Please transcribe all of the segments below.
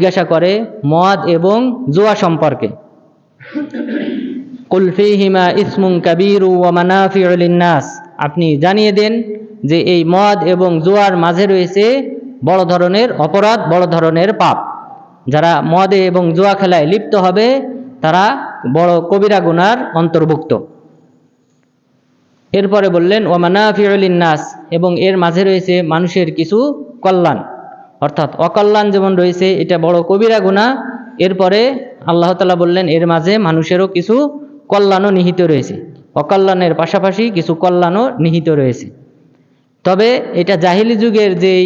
জিজ্ঞাসা করে মদ এবং জুয়া সম্পর্কে। কুলফিহিমা ইসমুং কাবিরু ওয়া মানাফিউ লিন্নাস। আপনি জানিয়ে দেন যে এই মদ এবং জুয়ার মাঝে রয়েছে বড় ধরনের অপরাধ, বড় ধরনের পাপ। যারা মদে এবং জুয়া খেলায় লিপ্ত হবে, তারা বড় কবিরা গুনার অন্তর্ভুক্ত। এরপরে বললেন ওমানাফিউলিন নাস এবং এর মাঝে রয়েছে মানুষের কিছু কল্যাণ। অর্থাৎ অকল্যাণ যেমন রয়েছে, এটা বড় কবিরা গুণা এরপরে আল্লাহ তালা বললেন, এর মাঝে মানুষেরও কিছু কল্যাণও নিহিত রয়েছে। অকল্যাণের পাশাপাশি কিছু কল্যাণও নিহিত রয়েছে। তবে এটা জাহিলি যুগের যেই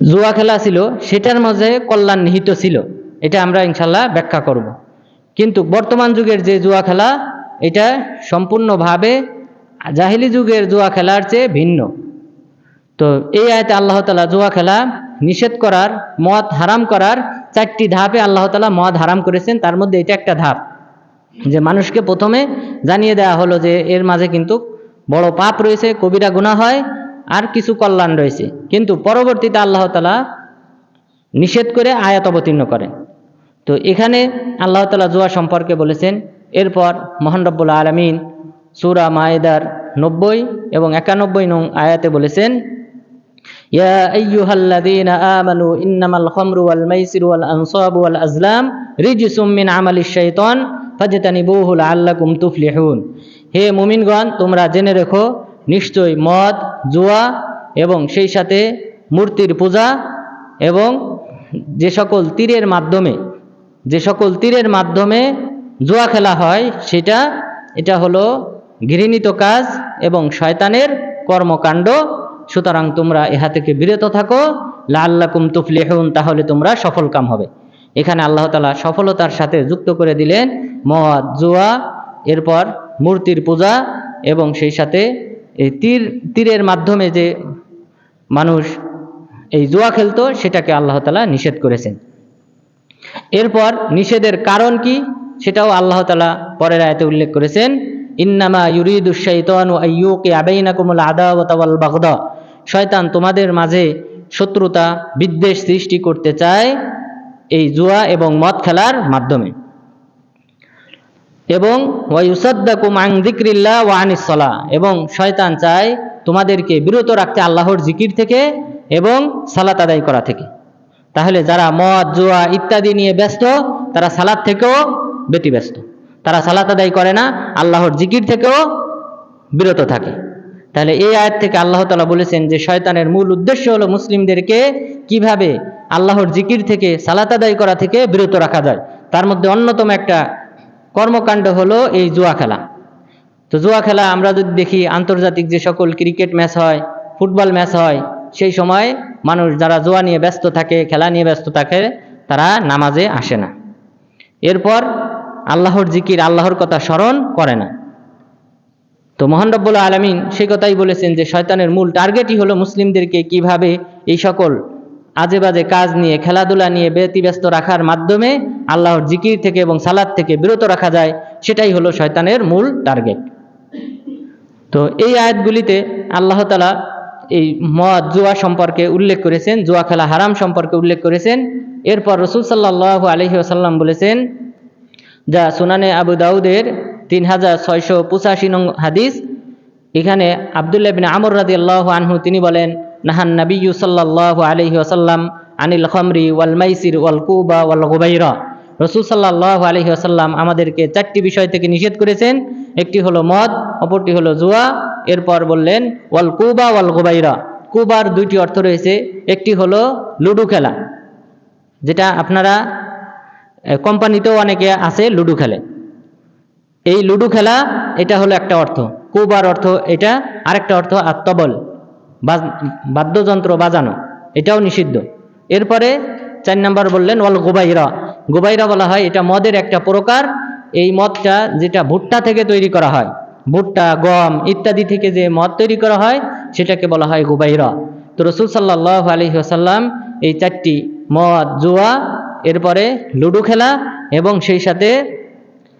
জুয়া খেলা ছিল, সেটার মাঝে কল্যাণ নিহিত ছিল। এটা আমরা ইনশাল্লাহ ব্যাখ্যা করব। কিন্তু বর্তমান যুগের যে জুয়া খেলা, এটা সম্পূর্ণভাবে জাহিলি যুগের জুয়া খেলার চেয়ে ভিন্ন। তো এই আয়তে আল্লাহ তালা জুয়া খেলা নিষেধ করার, মদ হারাম করার চারটি ধাপে আল্লাহ তালা মদ হারাম করেছেন। তার মধ্যে এটা একটা ধাপ, যে মানুষকে প্রথমে জানিয়ে দেওয়া হলো যে এর মাঝে কিন্তু বড় পাপ রয়েছে, কবিরা গুণা হয় আর কিছু কল্যাণ রয়েছে। কিন্তু পরবর্তীতে আল্লাহ তালা নিষেধ করে আয়াত অবতীর্ণ করেন। তো এখানে আল্লাহ তালা জুয়া সম্পর্কে বলেছেন, এরপর মোহান আলমিন সুরা মায়েদার নব্বই এবং একানব্বই নং আয়াতে বলেছেন يا أيها الذين آمنوا إنما الخمر والميسر والأنصاب والأزلام رجس من عمل الشيطان فاجتنبوه لعلكم تفلحون হে মুমিনগণ তোমরা জেনে রেখো নিশ্চয় মদ জুয়া এবং সেই সাথে মূর্তির পূজা এবং যে সকল তীরের মাধ্যমে যে সকল তীরের মাধ্যমে জুয়া খেলা হয় সেটা এটা হলো ঘৃণিত কাজ এবং শয়তানের কর্মকাণ্ড সুতরাং তোমরা ইহা থেকে বিরত থাকো লাল্লাকুম তুফলিহুন, তাহলে তোমরা সফল কাম হবে। এখানে আল্লাহ তালা সফলতার সাথে যুক্ত করে দিলেন, মদ, জুয়া, এরপর মূর্তির পূজা এবং সেই সাথে এই তীর, তীরের মাধ্যমে যে মানুষ এই জুয়া খেলতো, সেটাকে আল্লাহ তালা নিষেধ করেছেন। এরপর নিষেধের কারণ কি, সেটাও আল্লাহ তালা পরের আয়তে উল্লেখ করেছেন, ইন্নামা ইউরিদু শাইতান ও আইয়ুকে আবাইনাকুমুল আদাওয়াত বাগদা। শয়তান তোমাদের মাঝে শত্রুতা, বিদ্বেষ সৃষ্টি করতে চায় এই জুয়া এবং মদ খেলার মাধ্যমে। এবং ওয়াইউসাদ্দাকুম আং যিকরিল্লাহ ওয়া এবং শয়তান চায় তোমাদেরকে বিরত রাখতে আল্লাহর জিকির থেকে এবং সালাত আদায় করা থেকে। তাহলে যারা মদ, জুয়া ইত্যাদি নিয়ে ব্যস্ত, তারা সালাদ থেকেও ব্যতিব্যস্ত। তারা সালাত আদায় করে না, আল্লাহর জিকির থেকেও বিরত থাকে। তাহলে এই আয়াত থেকে আল্লাহ তালা বলেছেন যে শয়তানের মূল উদ্দেশ্য হলো মুসলিমদেরকে কীভাবে আল্লাহর জিকির থেকে সালাত আদায় করা থেকে বিরত রাখা যায়। তার মধ্যে অন্যতম একটা কর্মকাণ্ড হলো এই জুয়া খেলা। তো জুয়া খেলা আমরা যদি দেখি, আন্তর্জাতিক যে সকল ক্রিকেট ম্যাচ হয়, ফুটবল ম্যাচ হয়, সেই সময় মানুষ যারা জুয়া নিয়ে ব্যস্ত থাকে, খেলা নিয়ে ব্যস্ত থাকে, তারা নামাজে আসে না। এরপর আল্লাহর জিকির, আল্লাহর কথা স্মরণ করে না। তো মোহান রব্বুল আলমিন সেই কথাই বলেছেন যে শয়তানের মূল টার্গেটই হলো মুসলিমদেরকে কীভাবে এই সকল আজে বাজে কাজ নিয়ে, খেলাধুলা নিয়ে ব্যতিব্যস্ত রাখার মাধ্যমে আল্লাহর জিকির থেকে এবং সালাদ থেকে বিরত রাখা যায়, সেটাই হলো শয়তানের মূল টার্গেট। তো এই আয়াতগুলিতে আল্লাহ তালা এই মদ, জুয়া সম্পর্কে উল্লেখ করেছেন, জুয়া খেলা হারাম সম্পর্কে উল্লেখ করেছেন। এরপর রসুল সাল্লাহ আলহি আসাল্লাম বলেছেন, যা সুনানে আবু দাউদের তিন হাজার ছয়শো পঁচাশি নং হাদিস। এখানে আবদুল্লাহ বিন আমর রাদি আল্লাহ আনহু তিনি বলেন, নাহান নবী সাল্লাহ আলহি আসাল্লাম আনিল খমরি ওয়াল মাইসির ওয়াল কুবা ওয়াল গুবাইরা। রসুল সাল্লাহ আলহি আসাল্লাম আমাদেরকে চারটি বিষয় থেকে নিষেধ করেছেন। একটি হলো মদ, অপরটি হলো জুয়া। এরপর বললেন, ওয়াল কুবা ওয়াল গুবাইরা। কুবার দুইটি অর্থ রয়েছে। একটি হলো লুডু খেলা, যেটা আপনারা কোম্পানিতেও অনেকে আছে লুডু খেলে। এই লুডু খেলা, এটা হলো একটা অর্থ। কুবার অর্থ এটা, আরেকটা অর্থ আত্মবল বাদ্যযন্ত্র বাজানো, এটাও নিষিদ্ধ। এরপরে চার নাম্বার বললেন, ওয়াল গোবাইরা। গোবাইরা বলা হয়, এটা মদের একটা প্রকার। এই মদটা যেটা ভুট্টা থেকে তৈরি করা হয়, ভুট্টা, গম ইত্যাদি থেকে যে মদ তৈরি করা হয়, সেটাকে বলা হয় গোবাইরা। তো রসুল সাল্লাহ আলহি আসাল্লাম এই চারটি মদ, জুয়া, এরপরে লুডো খেলা এবং সেই সাথে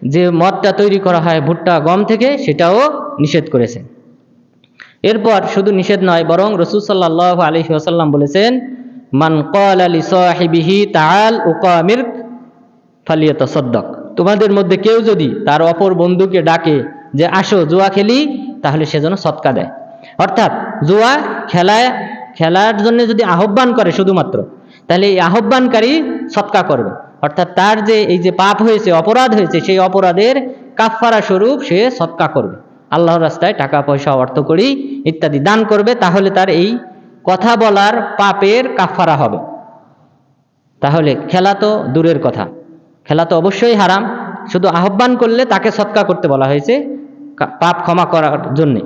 যে মদটা তৈরি করা হয়, ভুট্টা, গম থেকে সেটাও নিষেধ করেছে। এরপর শুধু নিষেধ নয়, বরং রসুল সাল্লাহ আলি আসাল্লাম বলেছেন, মান ক্বালা লিসাহিবিহি তাআল উকামিরক ফালিয়াতাসাদ্দাক। তোমাদের মধ্যে কেউ যদি তার অপর বন্ধুকে ডাকে যে, আসো, জুয়া খেলি, তাহলে সে যেন সৎকা দেয়। অর্থাৎ জুয়া খেলায়, খেলার জন্য যদি আহ্বান করে শুধুমাত্র, তাহলে এই আহ্বানকারী সৎকা করবে। অর্থাৎ তার যে এই যে পাপ হয়েছে, অপরাধ হয়েছে, সেই অপরাধের কাফফারা স্বরূপ সে সৎকা করবে। আল্লাহর রাস্তায় টাকা, পয়সা, অর্থ করি, ইত্যাদি দান করবে, তাহলে তার এই কথা বলার পাপের কাফফারা হবে। তাহলে খেলা তো দূরের কথা। খেলা তো অবশ্যই হারাম। শুধু আহ্বান করলে তাকে সৎকা করতে বলা হয়েছে পাপ ক্ষমা করার জন্যে।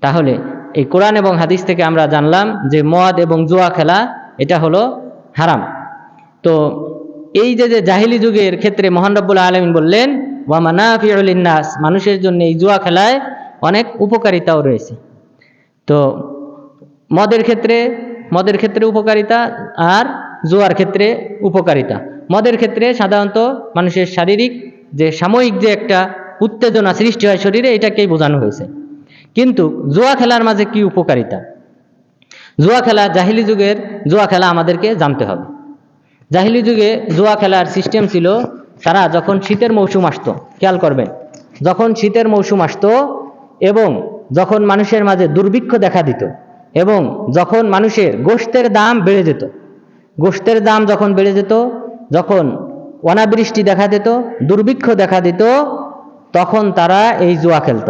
তাহলে এই কোরআন এবং হাদিস থেকে আমরা জানলাম যে মদ এবং জুয়া খেলা, এটা হলো হারাম। তো এই যে যে জাহিলি যুগের ক্ষেত্রে মহান রব্বুল আলমিন বললেন ওয়ামানাফিউল নাস মানুষের জন্য এই জুয়া খেলায় অনেক উপকারিতাও রয়েছে। তো মদের ক্ষেত্রে মদের ক্ষেত্রে উপকারিতা আর জুয়ার ক্ষেত্রে উপকারিতা। মদের ক্ষেত্রে সাধারণত মানুষের শারীরিক যে সাময়িক যে একটা উত্তেজনা সৃষ্টি হয় শরীরে, এটাকেই বোঝানো হয়েছে। কিন্তু জুয়া খেলার মাঝে কি উপকারিতা? জুয়া খেলা, জাহিলি যুগের জুয়া খেলা আমাদেরকে জানতে হবে। জাহিলি যুগে জুয়া খেলার সিস্টেম ছিল, তারা যখন শীতের মৌসুম আসতো, খেয়াল করবেন, যখন শীতের মৌসুম আসতো এবং যখন মানুষের মাঝে দুর্ভিক্ষ দেখা দিত এবং যখন মানুষের গোশতের দাম বেড়ে যেত গোশতের দাম যখন বেড়ে যেত, যখন অনাবৃষ্টি দেখা দিত, দুর্ভিক্ষ দেখা দিত, তখন তারা এই জুয়া খেলত।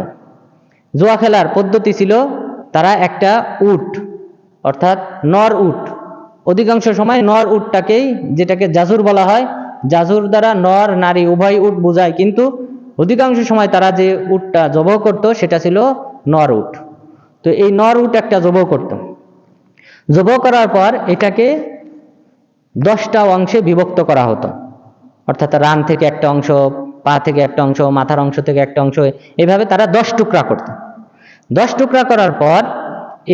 জুয়া খেলার পদ্ধতি ছিল, তারা একটা উট, অর্থাৎ নর উট অধিকাংশ সময় নর উটটাকেই যেটাকে জাজুর বলা হয়, জাজুর দ্বারা নর, নারী উভয় উট বোঝায়। কিন্তু অধিকাংশ সময় তারা যে উটটা জবহ করত, সেটা ছিল নর উট। তো এই নর উট একটা জবহ করত। জবহ করার পর এটাকে দশটা অংশে বিভক্ত করা হতো। অর্থাৎ রান থেকে একটা অংশ, পা থেকে একটা অংশ, মাথার অংশ থেকে একটা অংশ, এভাবে তারা দশ টুকরা করত। দশ টুকরা করার পর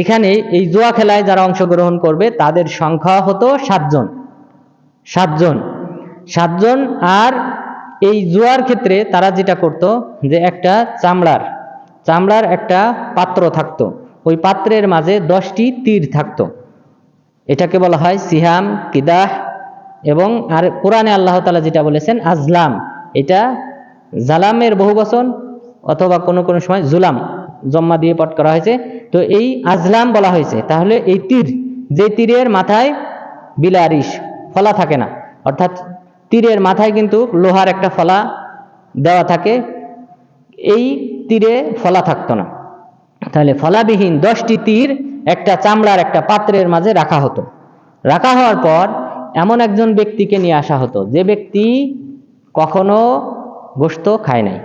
এখানে এই জুয়া খেলায় যারা অংশগ্রহণ করবে, তাদের সংখ্যা হতো সাতজন। সাতজন। সাতজন আর এই জুয়ার ক্ষেত্রে তারা যেটা করত, যে একটা চামড়ার চামড়ার একটা পাত্র থাকতো। ওই পাত্রের মাঝে দশটি তীর থাকতো। এটাকে বলা হয় সিহাম, কিদাহ এবং আর কোরআনে আল্লাহ তালা যেটা বলেছেন, আজলাম। এটা জালামের বহু বচন অথবা কোনো কোনো সময় জুলাম, জম্মা দিয়ে পট করা হয়েছে। তো এই আজলাম বলা হয়েছে। তাহলে এই তীর, যে তীরের মাথায় বিলারিশ ফলা থাকে না। অর্থাৎ তীরের মাথায় কিন্তু লোহার একটা ফলা দেওয়া থাকে। এই তীরে ফলা থাকতো না। তাহলে ফলাবিহীন দশটি তীর একটা চামড়ার একটা পাত্রের মাঝে রাখা হতো। রাখা হওয়ার পর এমন একজন ব্যক্তিকে নিয়ে আসা হতো। যে ব্যক্তি কখনো গোস্ত খায় নাই।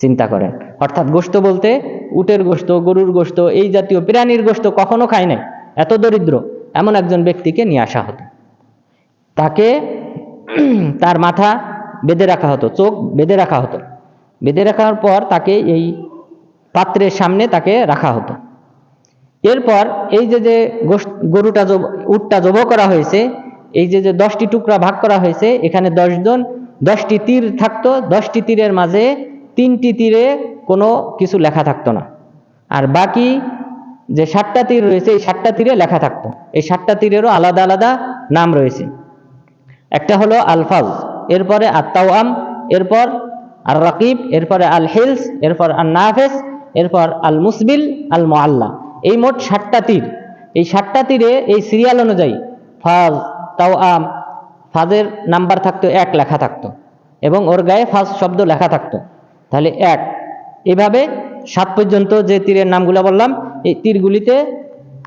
চিন্তা করেন। অর্থাৎ গোস্ত বলতে উটের গোস্ত গরুর গোস্ত এই জাতীয় প্রাণীর গোস্ত কখনো খায় নাই। এত দরিদ্র, এমন একজন ব্যক্তিকে নিয়ে আসা হতো। তাকে তার মাথা বেঁধে রাখা হতো, চোখ বেঁধে রাখা হতো। বেঁধে রাখার পর তাকে এই পাত্রের সামনে তাকে রাখা হতো। এরপর এই যে যে গরুটা জব- উটটা জব করা হয়েছে, এই যে যে দশটি টুকরা ভাগ করা হয়েছে, এখানে দশজন, দশটি তীর থাকতো, দশটি তীরের মাঝে তিনটি তীরে কোনো কিছু লেখা থাকতো না। আর বাকি যে সাতটা তীর রয়েছে, এই সাতটা তীরে লেখা থাকতো। এই সাতটা তীরেরও আলাদা আলাদা নাম রয়েছে। একটা হলো আলফাজ, এরপরে আত্মাওয়াম এরপর আর রাকিব এরপরে আল হিলস এরপর আর নাফেস এরপর আল মুসবিল আল মোয়াল্লা এই মোট সাতটা তীর। এই সাতটা তীরে এই সিরিয়াল অনুযায়ী ফাজ, তাওয়াম, ফাজের নাম্বার থাকতো এক লেখা থাকতো এবং ওর গায়ে ফাজ শব্দ লেখা থাকতো। তাহলে এক। এভাবে সাত পর্যন্ত যে তীরের নামগুলো বললাম, এই তীরগুলিতে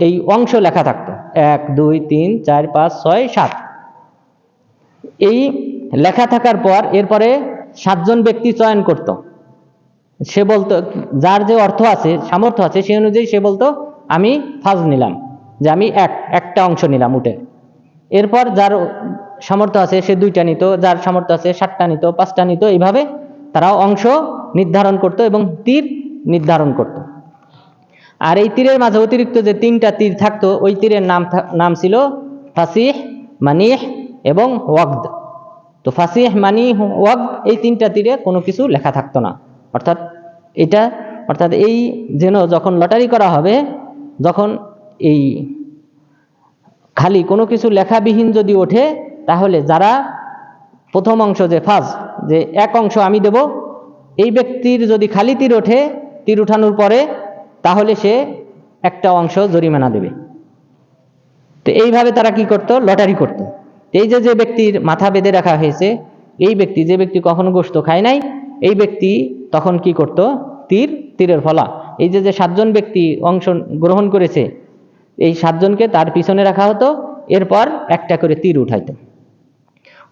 এই অংশ লেখা থাকতো। এক, দুই, তিন, চার, পাঁচ, ছয়, সাত। এই লেখা থাকার পর এরপরে সাতজন ব্যক্তি চয়ন করত। সে বলতো, যার যে অর্থ আছে, সামর্থ্য আছে সেই অনুযায়ী সে বলতো, আমি ফাজ নিলাম, যে আমি এক, একটা অংশ নিলাম উঠে। এরপর যার সামর্থ্য আছে, সে দুইটা নিত, যার সামর্থ্য আছে, সাতটা নিত, পাঁচটা নিত, এইভাবে তারা অংশ নির্ধারণ করত এবং তীর নির্ধারণ করত। আর এই তীরের মাঝে অতিরিক্ত যে তিনটা তীর থাকতো, ওই তীরের নাম নাম ছিল ফাসিহ, মানিহ এবং ওয়াগদ। তো ফাসিহ মানি ওয়াগ এই তিনটা তীরে কোনো কিছু লেখা থাকতো না। অর্থাৎ এটা, অর্থাৎ এই যেন যখন লটারি করা হবে, যখন এই খালি কোনো কিছু লেখাবিহীন যদি ওঠে, তাহলে যারা প্রথম অংশ যে ফার্স্ট যে এক অংশ আমি দেব, এই ব্যক্তির যদি খালি তীর ওঠে, তীর উঠানোর পরে তাহলে সে একটা অংশ জরিমানা দেবে। তো এইভাবে তারা কি করত? লটারি করত। এই যে যে ব্যক্তির মাথা বেঁধে রাখা হয়েছে, এই ব্যক্তি, যে ব্যক্তি কখনো গোস্ত খায় নাই, এই ব্যক্তি তখন কি করত? তীর, তীরের ফলা। এই যে যে সাতজন ব্যক্তি অংশ গ্রহণ করেছে, এই সাতজনকে তার পিছনে রাখা হতো, এরপর একটা করে তীর উঠাইতো।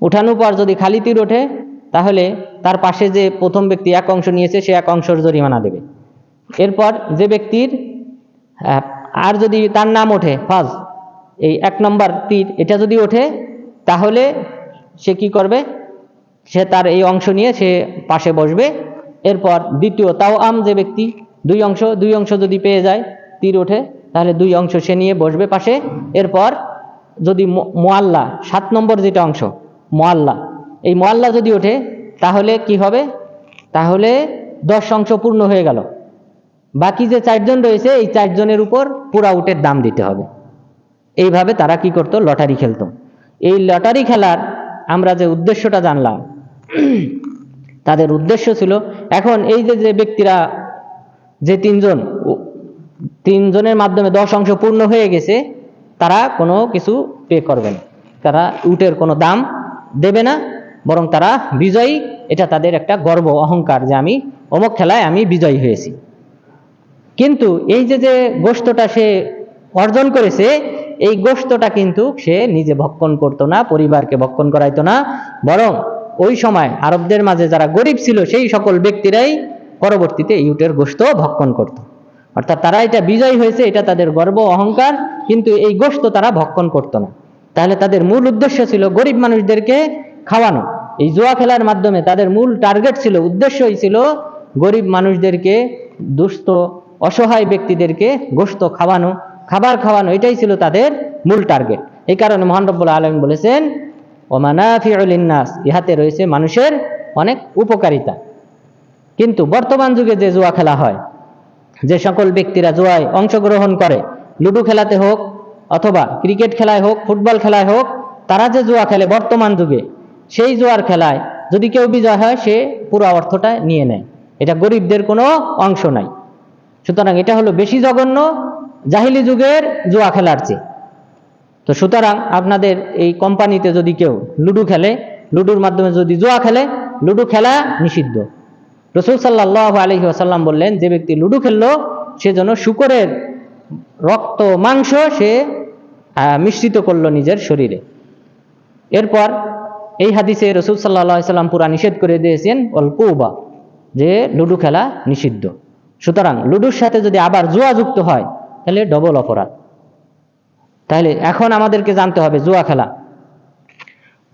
উঠানোর পর যদি খালি তীর ওঠে, তাহলে তার পাশে যে প্রথম ব্যক্তি এক অংশ নিয়েছে, সে এক অংশের জরিমানা দেবে। এরপর যে ব্যক্তির আর যদি তার নাম ওঠে ফার্স্ট এই এক নম্বর তীর, এটা যদি ওঠে, তাহলে সে কি করবে? সে তার এই অংশ নিয়ে সে পাশে বসবে। এরপর দ্বিতীয় তাও আম যে ব্যক্তি, দুই অংশ দুই অংশ যদি পেয়ে যায়, তীর ওঠে, তাহলে দুই অংশ সে নিয়ে বসবে পাশে। এরপর যদি মোয়াল্লা, সাত নম্বর যেটা অংশ মোয়াল্লা। এই মোয়াল্লা যদি ওঠে, তাহলে কি হবে? তাহলে দশ অংশ পূর্ণ হয়ে গেল। বাকি যে চারজন রয়েছে, এই চারজনের উপর পুরা উটের দাম দিতে হবে। এইভাবে তারা কি করতো? লটারি খেলতো। এই লটারি খেলার আমরা যে উদ্দেশ্যটা জানলাম, তাদের উদ্দেশ্য ছিল, এখন এই যে যে ব্যক্তিরা, যে তিনজন তিনজনের মাধ্যমে দশ অংশ পূর্ণ হয়ে গেছে, তারা কোনো কিছু পে করবে না। তারা উটের কোনো দাম দেবে না, বরং তারা বিজয়ী। এটা তাদের একটা গর্ব, অহংকার যে আমি, অমুক খেলায় আমি বিজয়ী হয়েছি। কিন্তু এই যে যে গোষ্ঠটা সে অর্জন করেছে, এই গোষ্ঠটা কিন্তু সে নিজে ভক্ষণ করতো না, পরিবারকে ভক্ষণ করাইতো না, বরং ওই সময় আরবদের মাঝে যারা গরিব ছিল, সেই সকল ব্যক্তিরাই পরবর্তীতে ইউটের গোষ্ঠ ভক্ষণ করত। অর্থাৎ তারা এটা বিজয় হয়েছে, এটা তাদের গর্ব, অহংকার, কিন্তু এই গোষ্ঠ তারা ভক্ষণ করতো না। তাহলে তাদের মূল উদ্দেশ্য ছিল গরিব মানুষদেরকে খাওয়ানো। এই জুয়া খেলার মাধ্যমে তাদের মূল টার্গেট ছিল, উদ্দেশ্যই ছিল গরিব মানুষদেরকে, দুস্থ, অসহায় ব্যক্তিদেরকে গোস্ত খাওয়ানো। খাবার খাওয়ানো, এটাই ছিল তাদের মূল টার্গেট এই কারণে মহান রব্বুল আলম বলেছেন ওমানাফিউল ইন্নাস ইহাতে রয়েছে মানুষের অনেক উপকারিতা। কিন্তু বর্তমান যুগে যে জুয়া খেলা হয়, যে সকল ব্যক্তিরা জুয়ায় অংশগ্রহণ করে, লুডো খেলাতে হোক অথবা ক্রিকেট খেলায় হোক, ফুটবল খেলায় হোক, তারা যে জুয়া খেলে বর্তমান যুগে, সেই জুয়ার খেলায় যদি কেউ বিজয় হয়, সে পুরো অর্থটা নিয়ে নেয়। এটা গরিবদের কোনো অংশ নাই। সুতরাং এটা হলো বেশি জঘন্য, জাহিলি যুগের জুয়া খেলার চেয়ে। তো সুতরাং আপনাদের এই কোম্পানিতে যদি কেউ লুডু খেলে, লুডোর মাধ্যমে যদি জুয়া খেলে, লুডো খেলা নিষিদ্ধ। রসুল সাল্লাহ আলহি আসাল্লাম বললেন, যে ব্যক্তি লুডো খেললো, সে যেন শুকরের রক্ত, মাংস সে মিশ্রিত করল নিজের শরীরে। এরপর এই হাদিসে রসুল সাল্লাহ সাল্লাম পুরা নিষেধ করে দিয়েছেন অল্পবা যে লুডো খেলা নিষিদ্ধ। সুতরাং লুডুর সাথে যদি আবার জুয়া যুক্ত হয়, তাহলে ডবল অপরাধ। তাহলে এখন আমাদেরকে জানতে হবে জুয়া খেলা।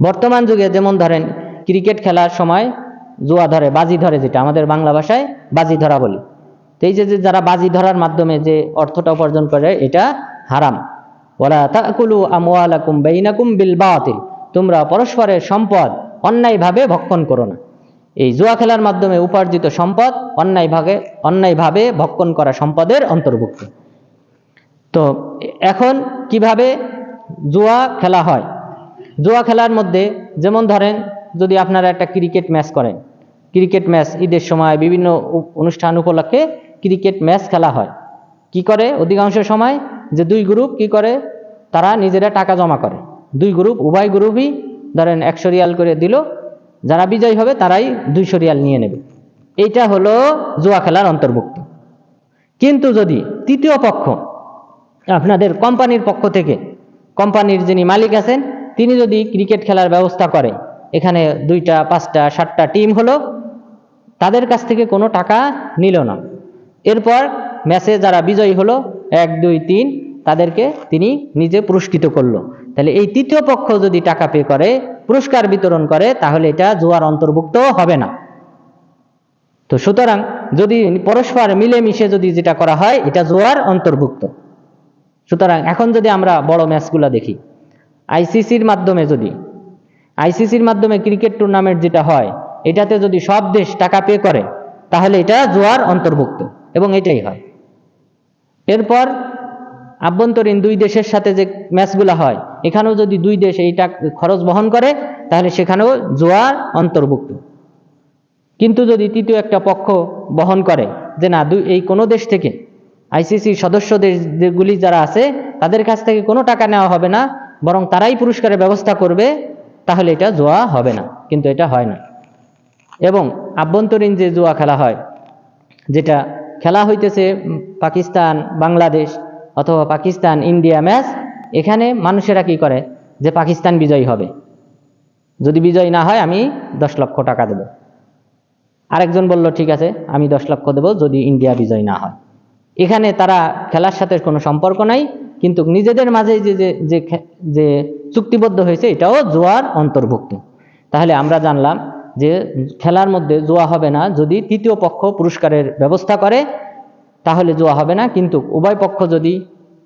বর্তমান যুগে যেমন ধরেন ক্রিকেট খেলার সময় জুয়া ধরে, বাজি ধরে যেটা, আমাদের বাংলা ভাষায় বাজি ধরা বলি। তো এই যে যে যারা বাজি ধরার মাধ্যমে যে অর্থটা উপার্জন করে, এটা হারাম। ওলা তাকুলু আমওয়ালাকুম বাইনাকুম বিল বাতিল। তোমরা পরস্পরের সম্পদ অন্যায়ভাবে ভক্ষণ করো না। এই জুয়া খেলার মাধ্যমে উপার্জিত সম্পদ অন্যায়ভাবে অন্যায়ভাবে ভক্ষণ করা সম্পদের অন্তর্ভুক্ত। তো এখন কীভাবে জুয়া খেলা হয়? জুয়া খেলার মধ্যে যেমন ধরেন, যদি আপনারা একটা ক্রিকেট ম্যাচ করেন, ক্রিকেট ম্যাচ ঈদের সময় বিভিন্ন অনুষ্ঠান উপলক্ষে ক্রিকেট ম্যাচ খেলা হয়। কি করে অধিকাংশ সময়? যে দুই গ্রুপ কি করে? তারা নিজেরা টাকা জমা করে। দুই গ্রুপ, উভয় গ্রুপই ধরেন একশো রিয়াল করে দিল। যারা বিজয়ী হবে তারাই দুইশো রিয়াল নিয়ে নেবে। এইটা হলো জুয়া খেলার অন্তর্ভুক্ত। কিন্তু যদি তৃতীয় পক্ষ, আপনাদের কোম্পানির পক্ষ থেকে, কোম্পানির যিনি মালিক আছেন, তিনি যদি ক্রিকেট খেলার ব্যবস্থা করে, এখানে দুইটা, পাঁচটা, সাতটা টিম হলো, তাদের কাছ থেকে কোনো টাকা নিল না। এরপর ম্যাচে যারা বিজয়ী হলো, এক, দুই, তিন, তাদেরকে তিনি নিজে পুরস্কৃত করল। তাহলে এই তৃতীয় পক্ষ যদি টাকা পে করে, পুরস্কার বিতরণ করে, তাহলে এটা জুয়ার অন্তর্ভুক্ত হবে না। তো সুতরাং যদি পরস্পর মিলেমিশে যদি যেটা করা হয়, এটা জুয়ার অন্তর্ভুক্ত। সুতরাং এখন যদি আমরা বড় ম্যাচগুলো দেখি আইসিসির মাধ্যমে যদি আইসিসির মাধ্যমে ক্রিকেট টুর্নামেন্ট যেটা হয়, এটাতে যদি সব দেশ টাকা পে করে, তাহলে এটা জুয়ার অন্তর্ভুক্ত, এবং এটাই হয়। এরপর আভ্যন্তরীণ দুই দেশের সাথে যে ম্যাচগুলো হয়, এখানেও যদি দুই দেশ এইটা খরচ বহন করে, তাহলে সেখানেও জোয়া অন্তর্ভুক্ত। কিন্তু যদি তৃতীয় একটা পক্ষ বহন করে যে না, দুই, এই কোনো দেশ থেকে আইসিসি সদস্য দেশগুলি যারা আছে, তাদের কাছ থেকে কোনো টাকা নেওয়া হবে না, বরং তারাই পুরস্কারের ব্যবস্থা করবে, তাহলে এটা জোয়া হবে না, কিন্তু এটা হয় না। এবং আভ্যন্তরীণ যে জুয়া খেলা হয়, যেটা খেলা হইতেছে পাকিস্তান, বাংলাদেশ অথবা পাকিস্তান, ইন্ডিয়া, ম্যাচ, এখানে মানুষেরা কি করে? যে পাকিস্তান বিজয়ী হবে। যদি বিজয়ী না হয়, আমি দশ লক্ষ টাকা দেব। আরেকজন বলল, ঠিক আছে, আমি দশ লক্ষ দেব যদি ইন্ডিয়া বিজয় না হয়। এখানে তারা খেলার সাথে কোনো সম্পর্ক নাই, কিন্তু নিজেদের মাঝে যে যে যে চুক্তিবদ্ধ হয়েছে, এটাও জোয়ার অন্তর্ভুক্ত। তাহলে আমরা জানলাম যে খেলার মধ্যে জোয়া হবে না, যদি তৃতীয় পক্ষ পুরস্কারের ব্যবস্থা করে, তাহলে জোয়া হবে না। কিন্তু উভয় পক্ষ যদি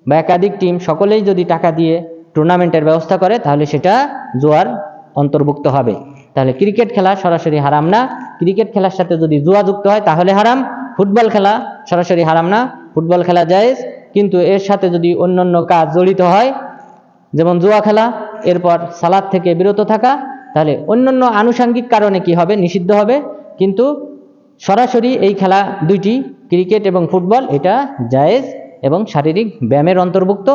বা একাধিক টিম সকলেই যদি টাকা দিয়ে টুর্নামেন্টের ব্যবস্থা করে, তাহলে সেটা জোয়ার অন্তর্ভুক্ত হবে। তাহলে ক্রিকেট খেলা সরাসরি হারাম না। ক্রিকেট খেলার সাথে যদি জুয়া যুক্ত হয়, তাহলে হারাম। ফুটবল খেলা সরাসরি হারাম না। ফুটবল খেলা জায়েজ। কিন্তু এর সাথে যদি অন্যান্য কাজ জড়িত হয়, যেমন জুয়া খেলা, এরপর সালাদ থেকে বিরত থাকা তাহলে অন্যান্য আনুষাঙ্গিক কারণে কি হবে? নিষিদ্ধ হবে। কিন্তু সরাসরি এই খেলা দুইটি, ক্রিকেট এবং ফুটবল, এটা জায়েজ এবং শারীরিক ব্যায়ামের অন্তর্ভুক্ত।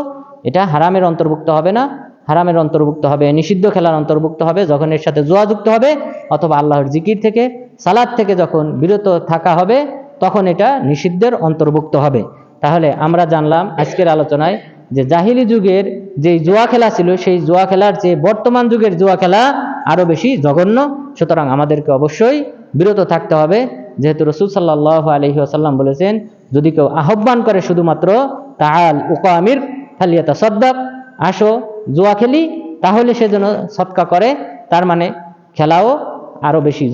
এটা হারামের অন্তর্ভুক্ত হবে না। হারামের অন্তর্ভুক্ত হবে, নিষিদ্ধ খেলার অন্তর্ভুক্ত হবে যখন এর সাথে জোয়া যুক্ত হবে অথবা আল্লাহর জিকির থেকে সালাদ থেকে যখন বিরত থাকা হবে, তখন এটা নিষিদ্ধের অন্তর্ভুক্ত হবে। তাহলে আমরা জানলাম আজকের আলোচনায় যে জাহিলি যুগের যে জুয়া খেলা ছিল, সেই জুয়া খেলার যে বর্তমান যুগের জুয়া খেলা আরও বেশি জঘন্য। সুতরাং আমাদেরকে অবশ্যই বিরত থাকতে হবে। যেহেতু রসুল সাল্লাহ আলহি আসাল্লাম বলেছেন, যদি কেউ আহ্বান করে শুধুমাত্র তাহাল উকামির ফালিয়াতা সদ্দাক আসো, জুয়া খেলি তাহলে সে যেন সৎকা করে। তার মানে খেলাও আরও বেশি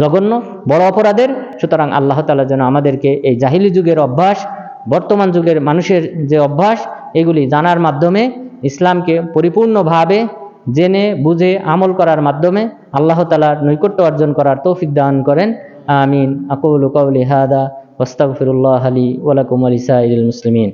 জঘন্য, বড় অপরাধের। সুতরাং আল্লাহ তালা যেন আমাদেরকে এই জাহিলি যুগের অভ্যাস বর্তমান যুগের মানুষের যে অভ্যাস, এগুলি জানার মাধ্যমে ইসলামকে পরিপূর্ণভাবে জেনে, বুঝে, আমল করার মাধ্যমে আল্লাহ তালার নৈকট্য অর্জন করার তৌফিক দান করেন। আমিন। আকুল কৌলি হাদা ওস্তাগফিরুল্লাহ আলী ওলাকুম আলিসা মুসলিমিন।